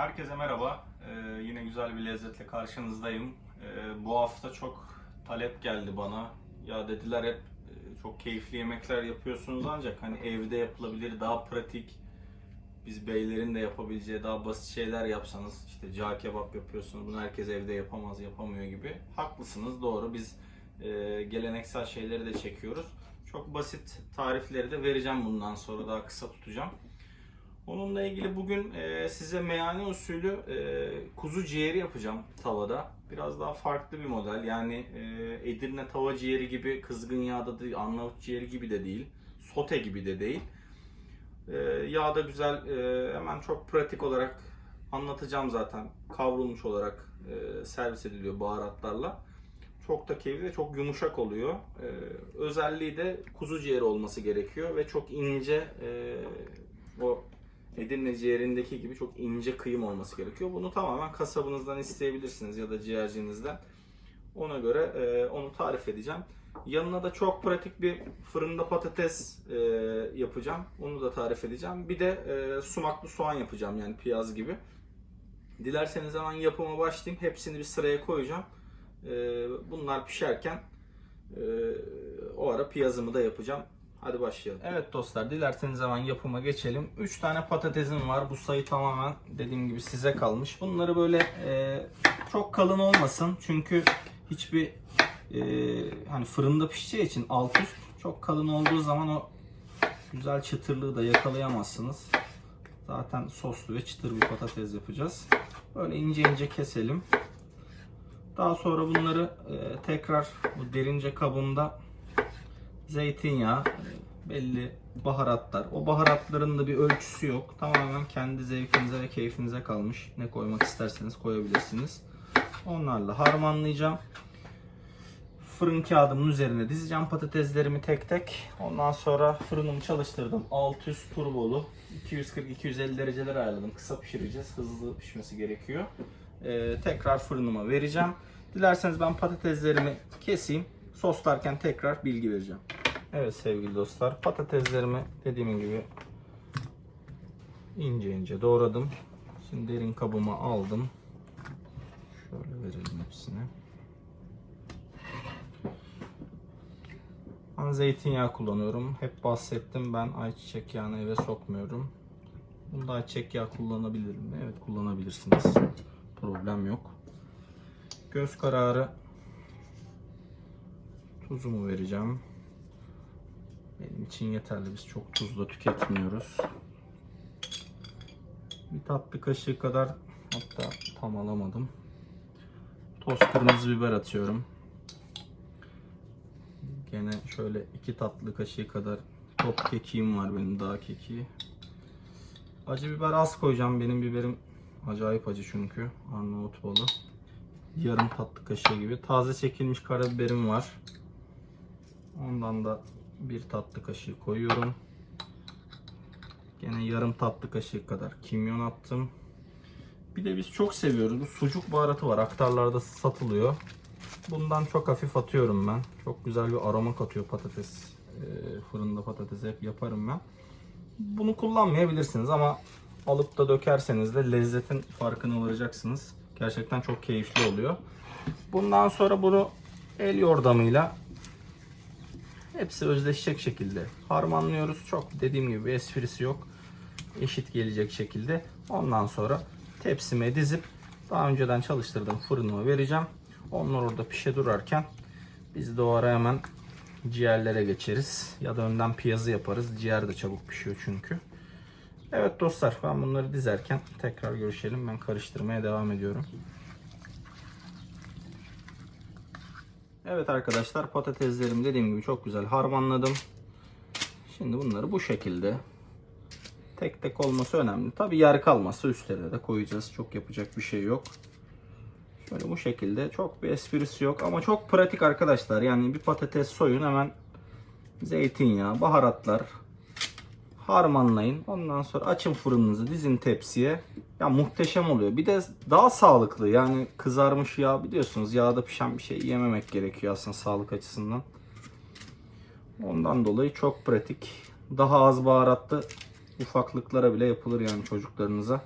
Herkese merhaba. Ee, yine güzel bir lezzetle karşınızdayım. Ee, bu hafta çok talep geldi bana. Ya dediler hep e, çok keyifli yemekler yapıyorsunuz ancak hani evde yapılabilir, daha pratik, biz beylerin de yapabileceği daha basit şeyler yapsanız işte cağ kebap yapıyorsunuz bunu herkes evde yapamaz, yapamıyor gibi. Haklısınız, doğru. Biz e, geleneksel şeyleri de çekiyoruz. Çok basit tarifleri de vereceğim bundan sonra daha kısa tutacağım. Onunla ilgili bugün e, size meyhane usulü e, kuzu ciğeri yapacağım tavada. Biraz daha farklı bir model. Yani e, Edirne tava ciğeri gibi kızgın yağda değil, Arnavut ciğeri gibi de değil. Sote gibi de değil. E, yağda güzel, e, hemen çok pratik olarak anlatacağım zaten. Kavrulmuş olarak e, servis ediliyor baharatlarla. Çok da keyifli çok yumuşak oluyor. E, özelliği de kuzu ciğeri olması gerekiyor ve çok ince e, o Edirne ciğerindeki gibi çok ince kıyım olması gerekiyor. Bunu tamamen kasabınızdan isteyebilirsiniz ya da ciğercinizden. Ona göre e, onu tarif edeceğim. Yanına da çok pratik bir fırında patates e, yapacağım. Onu da tarif edeceğim. Bir de e, sumaklı soğan yapacağım yani piyaz gibi. Dilerseniz hemen yapıma başlayayım. Hepsini bir sıraya koyacağım. E, bunlar pişerken e, o ara piyazımı da yapacağım. Hadi başlayalım. Evet dostlar dilerseniz hemen yapıma geçelim. 3 tane patatesim var. Bu sayı tamamen dediğim gibi size kalmış. Bunları böyle e, çok kalın olmasın. Çünkü hiçbir e, hani fırında pişeceği için alt üst çok kalın olduğu zaman o güzel çıtırlığı da yakalayamazsınız. Zaten soslu ve çıtır bir patates yapacağız. Böyle ince ince keselim. Daha sonra bunları e, tekrar bu derince kabımda zeytinyağı, belli baharatlar. O baharatların da bir ölçüsü yok. Tamamen kendi zevkinize ve keyfinize kalmış. Ne koymak isterseniz koyabilirsiniz. Onlarla harmanlayacağım. Fırın kağıdımın üzerine dizeceğim patateslerimi tek tek. Ondan sonra fırınımı çalıştırdım. Alt üst turbolu. 240-250 dereceler ayarladım. Kısa pişireceğiz. Hızlı pişmesi gerekiyor. Ee, tekrar fırınıma vereceğim. Dilerseniz ben patateslerimi keseyim. Soslarken tekrar bilgi vereceğim. Evet sevgili dostlar patateslerimi dediğim gibi ince ince doğradım. Şimdi derin kabıma aldım. Şöyle verelim hepsini. Ben zeytinyağı kullanıyorum. Hep bahsettim ben ayçiçek yağını eve sokmuyorum. Bunda ayçiçek yağı kullanabilirim mi? Evet kullanabilirsiniz. Problem yok. Göz kararı tuzumu vereceğim. Benim için yeterli. Biz çok tuzla tüketmiyoruz. Bir tatlı kaşığı kadar hatta tam alamadım. Toz kırmızı biber atıyorum. Gene şöyle iki tatlı kaşığı kadar top kekiğim var benim dağ kekiği. Acı biber az koyacağım. Benim biberim acayip acı çünkü. Arnavut balı. Yarım tatlı kaşığı gibi. Taze çekilmiş karabiberim var. Ondan da bir tatlı kaşığı koyuyorum. Gene yarım tatlı kaşığı kadar kimyon attım. Bir de biz çok seviyoruz. Bu sucuk baharatı var. Aktarlarda satılıyor. Bundan çok hafif atıyorum ben. Çok güzel bir aroma katıyor patates. e, fırında patates hep yaparım ben. Bunu kullanmayabilirsiniz ama alıp da dökerseniz de lezzetin farkına varacaksınız. Gerçekten çok keyifli oluyor. Bundan sonra bunu el yordamıyla Hepsi özdeşecek şekilde harmanlıyoruz. Çok dediğim gibi bir esprisi yok. Eşit gelecek şekilde. Ondan sonra tepsime dizip daha önceden çalıştırdığım fırınıma vereceğim. Onlar orada pişe durarken biz de o ara hemen ciğerlere geçeriz. Ya da önden piyazı yaparız. Ciğer de çabuk pişiyor çünkü. Evet dostlar ben bunları dizerken tekrar görüşelim. Ben karıştırmaya devam ediyorum. Evet arkadaşlar patateslerimi dediğim gibi çok güzel harmanladım. Şimdi bunları bu şekilde tek tek olması önemli. Tabi yer kalmazsa üstlerine de koyacağız. Çok yapacak bir şey yok. Şöyle bu şekilde çok bir esprisi yok ama çok pratik arkadaşlar. Yani bir patates soyun hemen zeytinyağı, baharatlar harmanlayın. Ondan sonra açın fırınınızı, dizin tepsiye. Ya muhteşem oluyor. Bir de daha sağlıklı. Yani kızarmış yağ biliyorsunuz yağda pişen bir şey yememek gerekiyor aslında sağlık açısından. Ondan dolayı çok pratik. Daha az baharatlı ufaklıklara bile yapılır yani çocuklarınıza.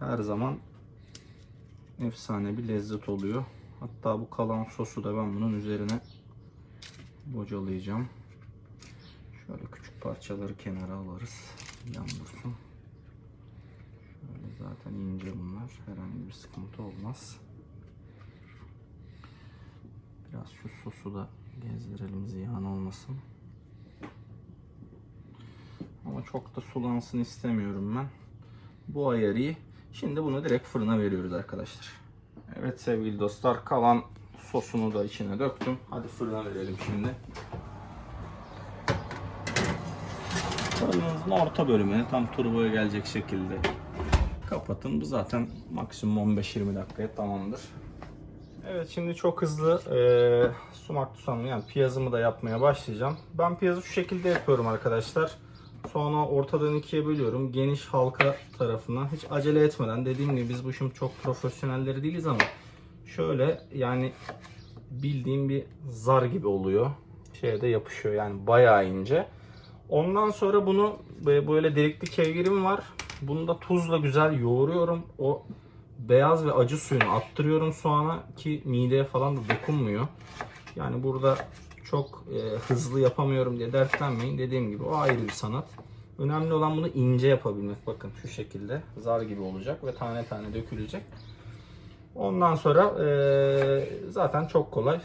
her zaman efsane bir lezzet oluyor. Hatta bu kalan sosu da ben bunun üzerine bocalayacağım. Şöyle küçük parçaları kenara alırız. Yan dursun. Şöyle zaten ince bunlar. Herhangi bir sıkıntı olmaz. Biraz şu sosu da gezdirelim ziyan olmasın. Ama çok da sulansın istemiyorum ben. Bu ayarı. Şimdi bunu direkt fırına veriyoruz arkadaşlar. Evet sevgili dostlar kalan sosunu da içine döktüm. Hadi fırına verelim şimdi. Fırınınızın orta bölümüne tam turboya gelecek şekilde kapatın. Bu zaten maksimum 15-20 dakikaya tamamdır. Evet şimdi çok hızlı e, sumak tusamlı yani piyazımı da yapmaya başlayacağım. Ben piyazı şu şekilde yapıyorum arkadaşlar. Sonra ortadan ikiye bölüyorum. Geniş halka tarafına hiç acele etmeden dediğim gibi biz bu işin çok profesyonelleri değiliz ama şöyle yani bildiğim bir zar gibi oluyor. Şeye de yapışıyor yani bayağı ince. Ondan sonra bunu böyle delikli kevgirim var. Bunu da tuzla güzel yoğuruyorum. O beyaz ve acı suyunu attırıyorum soğana ki mideye falan da dokunmuyor. Yani burada çok e, hızlı yapamıyorum diye dertlenmeyin. Dediğim gibi o ayrı bir sanat. Önemli olan bunu ince yapabilmek. Bakın şu şekilde zar gibi olacak ve tane tane dökülecek. Ondan sonra e, zaten çok kolay.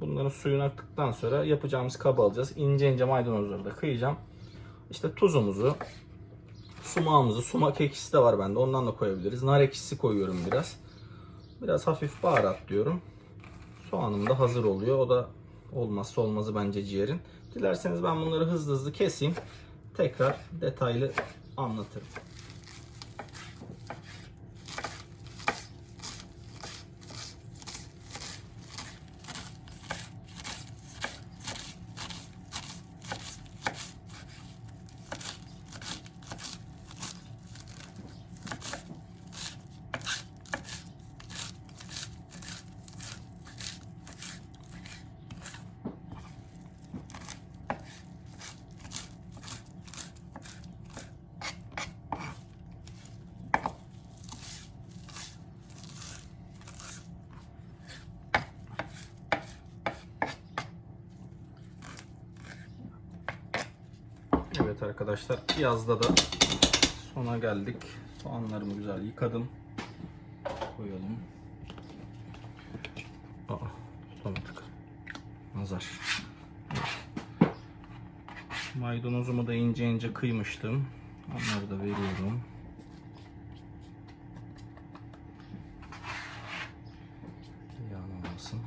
Bunların suyunu aktıktan sonra yapacağımız kabı alacağız. İnce ince maydanozları da kıyacağım. İşte tuzumuzu, sumağımızı, sumak ekşisi de var bende. Ondan da koyabiliriz. Nar ekşisi koyuyorum biraz. Biraz hafif baharat diyorum. Soğanım da hazır oluyor. O da olmazsa olmazı bence ciğerin. Dilerseniz ben bunları hızlı hızlı keseyim. Tekrar detaylı anlatırım. Evet arkadaşlar piyazda da sona geldik. Soğanlarımı güzel yıkadım. Koyalım. Aa, tutamadık. Nazar. Maydanozumu da ince ince kıymıştım. Onları da veriyorum. Yanılmasın.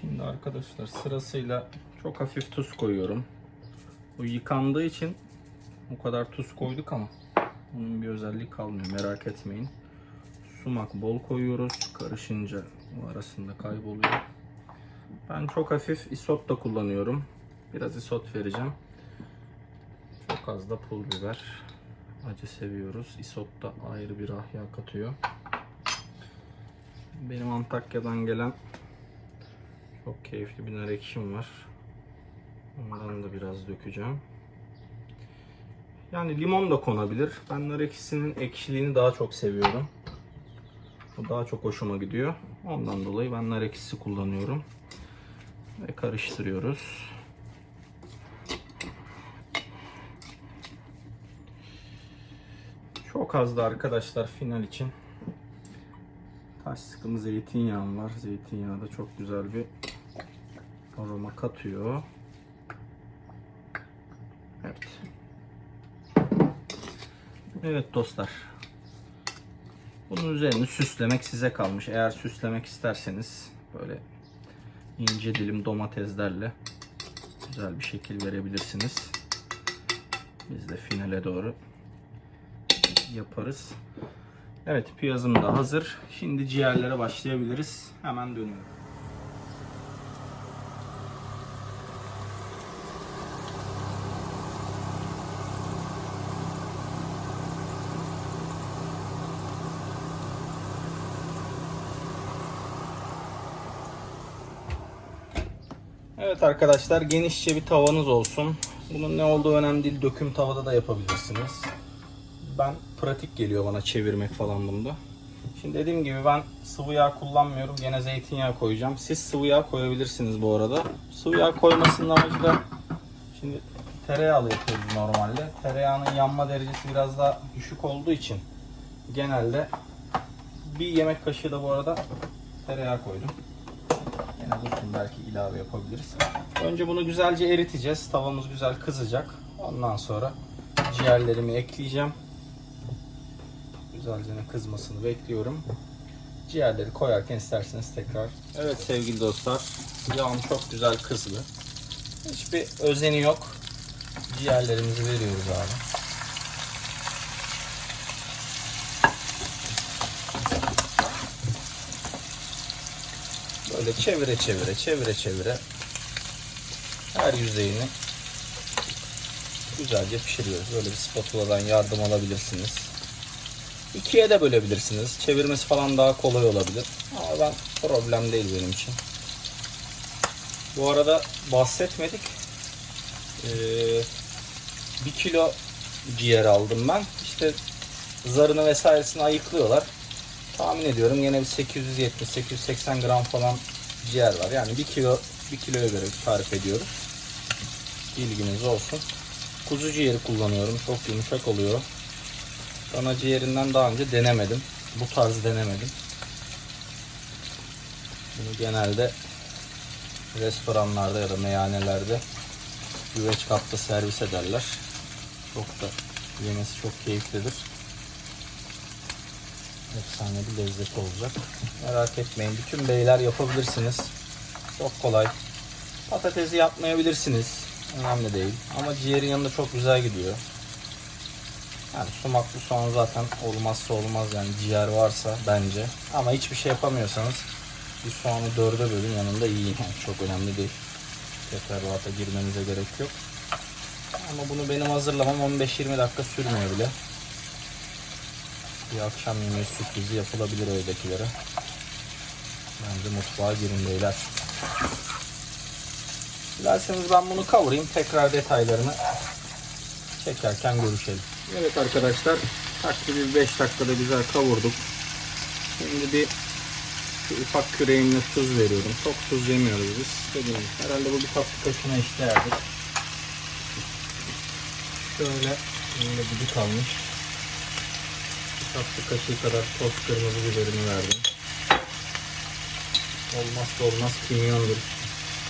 Şimdi arkadaşlar sırasıyla çok hafif tuz koyuyorum. Bu yıkandığı için o kadar tuz koyduk ama onun bir özelliği kalmıyor merak etmeyin. Sumak bol koyuyoruz. Karışınca o arasında kayboluyor. Ben çok hafif isot da kullanıyorum. Biraz isot vereceğim. Çok az da pul biber. Acı seviyoruz. Isot da ayrı bir rahya katıyor. Benim Antakya'dan gelen çok keyifli bir nar ekşim var. Ondan da biraz dökeceğim. Yani limon da konabilir. Ben nar ekşisinin ekşiliğini daha çok seviyorum. O daha çok hoşuma gidiyor. Ondan dolayı ben nar ekşisi kullanıyorum. Ve karıştırıyoruz. Çok az da arkadaşlar final için taş sıkımı zeytinyağım var. Zeytinyağı da çok güzel bir aroma katıyor. Evet. Evet dostlar. Bunun üzerini süslemek size kalmış. Eğer süslemek isterseniz böyle ince dilim domateslerle güzel bir şekil verebilirsiniz. Biz de finale doğru yaparız. Evet piyazım da hazır. Şimdi ciğerlere başlayabiliriz. Hemen dönüyorum. Evet arkadaşlar genişçe bir tavanız olsun. Bunun ne olduğu önemli değil. Döküm tavada da yapabilirsiniz. ben pratik geliyor bana çevirmek falan bunda. Şimdi dediğim gibi ben sıvı yağ kullanmıyorum. Gene zeytinyağı koyacağım. Siz sıvı yağ koyabilirsiniz bu arada. Sıvı yağ koymasının amacı da şimdi tereyağlı yapıyoruz normalde. Tereyağının yanma derecesi biraz daha düşük olduğu için genelde bir yemek kaşığı da bu arada tereyağı koydum. Dursun belki ilave yapabiliriz. Önce bunu güzelce eriteceğiz. Tavamız güzel kızacak. Ondan sonra ciğerlerimi ekleyeceğim. Güzelce kızmasını bekliyorum. Ciğerleri koyarken isterseniz tekrar. Evet sevgili dostlar. Yağım çok güzel kızdı. Hiçbir özeni yok. Ciğerlerimizi veriyoruz abi. Böyle çevire çevire çevire çevire her yüzeyini güzelce pişiriyoruz. Böyle bir spatula'dan yardım alabilirsiniz. İkiye de bölebilirsiniz. Çevirmesi falan daha kolay olabilir. Ama ben problem değil benim için. Bu arada bahsetmedik. Ee, bir kilo ciğer aldım ben. İşte zarını vesairesini ayıklıyorlar. Tahmin ediyorum yine bir 870-880 gram falan ciğer var. Yani bir kilo bir kiloya göre tarif ediyoruz. Bilginiz olsun. Kuzu ciğeri kullanıyorum. Çok yumuşak oluyor. Dana ciğerinden daha önce denemedim. Bu tarz denemedim. Bunu genelde restoranlarda ya da meyhanelerde güveç kapta servis ederler. Çok da yemesi çok keyiflidir. Efsane bir lezzet olacak. Merak etmeyin. Bütün beyler yapabilirsiniz. Çok kolay. Patatesi yapmayabilirsiniz. Önemli değil. Ama ciğerin yanında çok güzel gidiyor. Yani sumaklı soğan zaten olmazsa olmaz yani ciğer varsa bence. Ama hiçbir şey yapamıyorsanız bir soğanı dörde bölün yanında yiyin. Yani çok önemli değil. Teferruata girmenize gerek yok. Ama bunu benim hazırlamam 15-20 dakika sürmüyor bile. Bir akşam yemeği sürprizi yapılabilir evdekilere. Bence mutfağa girin beyler. Dilerseniz ben bunu kavurayım. Tekrar detaylarını çekerken görüşelim. Evet arkadaşlar. Takribi bir 5 dakikada güzel kavurduk. Şimdi bir şu ufak küreğimle tuz veriyorum. Çok tuz yemiyoruz biz. Dediğim gibi, herhalde bu bir tatlı kaşığına eşdeğerdir. Şöyle yine dibi kalmış. Tatlı kaşığı kadar toz kırmızı biberimi verdim. Olmazsa olmaz kimyondur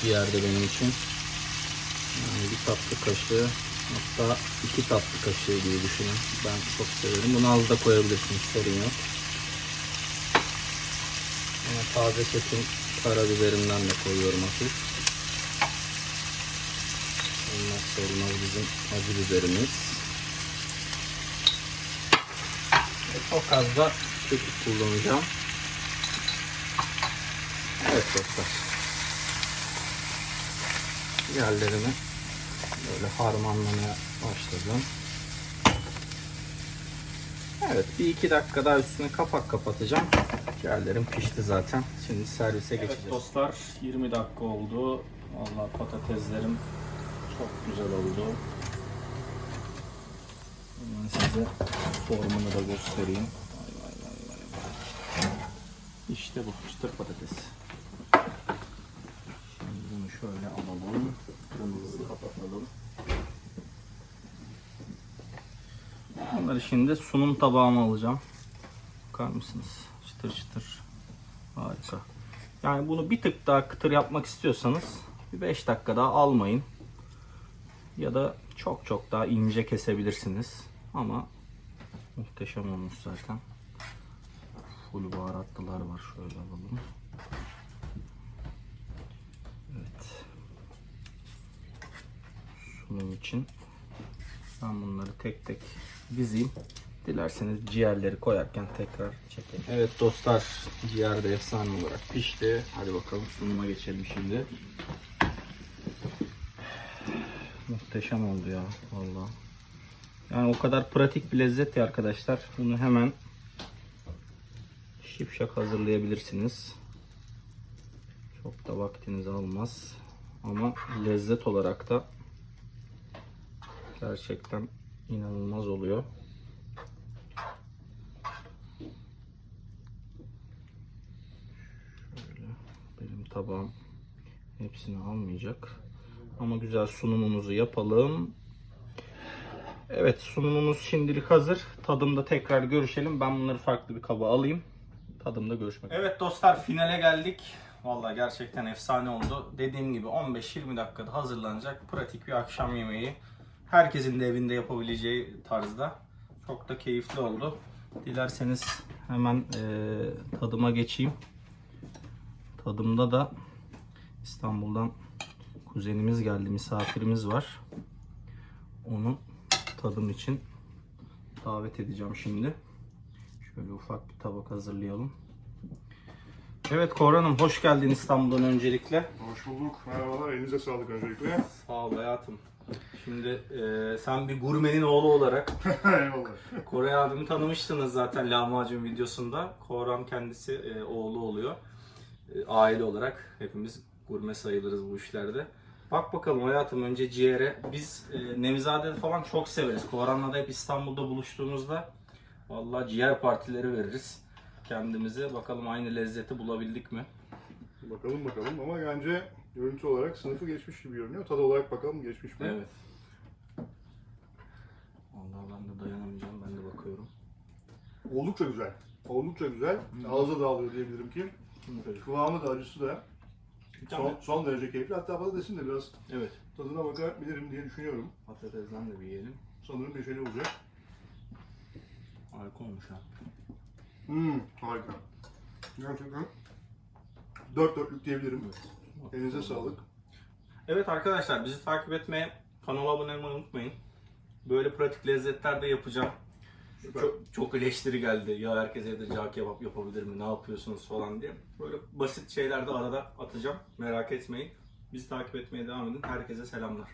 bir yerde benim için. Yani bir tatlı kaşığı hatta iki tatlı kaşığı gibi düşünün. Ben çok severim. Bunu az da koyabilirsiniz sorun yok. Ama taze kesim karabiberimden de koyuyorum hafif. Olmazsa olmaz bizim acı biberimiz. Ve çok az da kekik kullanacağım. Evet dostlar. Yerlerimi böyle harmanlamaya başladım. Evet bir iki dakika daha üstüne kapak kapatacağım. Ciğerlerim pişti zaten. Şimdi servise geçeceğiz. Evet dostlar 20 dakika oldu. Vallahi patateslerim çok güzel oldu. Size formunu da göstereyim. Vay vay vay vay. İşte bu çıtır patates. Şimdi bunu şöyle alalım. Kırmızı kapatalım. Bunları şimdi sunum tabağıma alacağım. Bakar mısınız? Çıtır çıtır. Harika. Yani bunu bir tık daha kıtır yapmak istiyorsanız bir 5 dakika daha almayın. Ya da çok çok daha ince kesebilirsiniz. Ama muhteşem olmuş zaten. Full baharatlılar var. Şöyle alalım. Evet. Sunum için ben bunları tek tek dizeyim. Dilerseniz ciğerleri koyarken tekrar çekelim. Evet dostlar ciğer de efsane olarak pişti. Hadi bakalım sunuma geçelim şimdi. Muhteşem oldu ya vallahi. Yani o kadar pratik bir lezzet ya arkadaşlar. Bunu hemen şipşak hazırlayabilirsiniz. Çok da vaktinizi almaz. Ama lezzet olarak da gerçekten inanılmaz oluyor. Şöyle benim tabağım hepsini almayacak. Ama güzel sunumumuzu yapalım. Evet sunumumuz şimdilik hazır. Tadımda tekrar görüşelim. Ben bunları farklı bir kaba alayım. Tadımda görüşmek Evet dostlar finale geldik. Vallahi gerçekten efsane oldu. Dediğim gibi 15-20 dakikada hazırlanacak pratik bir akşam yemeği. Herkesin de evinde yapabileceği tarzda. Çok da keyifli oldu. Dilerseniz hemen eee, tadıma geçeyim. Tadımda da İstanbul'dan kuzenimiz geldi, misafirimiz var. Onu tadım için davet edeceğim şimdi. Şöyle ufak bir tabak hazırlayalım. Evet Korhan'ım hoş geldin İstanbul'dan öncelikle. Hoş bulduk. Merhabalar. Elinize sağlık öncelikle. Sağ ol hayatım. Şimdi e, sen bir gurmenin oğlu olarak Eyvallah. Koray abimi tanımıştınız zaten lahmacun videosunda. Korhan kendisi e, oğlu oluyor. E, aile olarak hepimiz gurme sayılırız bu işlerde. Bak bakalım hayatım önce ciğere. Biz e, Nevizade'de falan çok severiz. Korhan'la da hep İstanbul'da buluştuğumuzda vallahi ciğer partileri veririz kendimize. Bakalım aynı lezzeti bulabildik mi? Bakalım bakalım ama bence görüntü olarak sınıfı geçmiş gibi görünüyor. Tadı olarak bakalım geçmiş mi? Evet. Vallahi ben de dayanamayacağım. Ben de bakıyorum. Oldukça güzel. Oldukça güzel. Ağza dağılıyor diyebilirim ki. Kıvamı da acısı da son, son derece keyifli. Hatta patatesin de biraz Evet. tadına bakabilirim diye düşünüyorum. Patatesden de bir yiyelim. Sanırım neşeli olacak. Harika olmuş ha. Hmm, harika. Gerçekten dört dörtlük diyebilirim. Elinize sağlık. Evet arkadaşlar bizi takip etmeye, kanala abone olmayı unutmayın. Böyle pratik lezzetler de yapacağım. Çok, çok eleştiri geldi. Ya herkes evde cağ kebap yapabilir mi? Ne yapıyorsunuz falan diye. Böyle basit şeyler de arada atacağım. Merak etmeyin. Bizi takip etmeye devam edin. Herkese selamlar.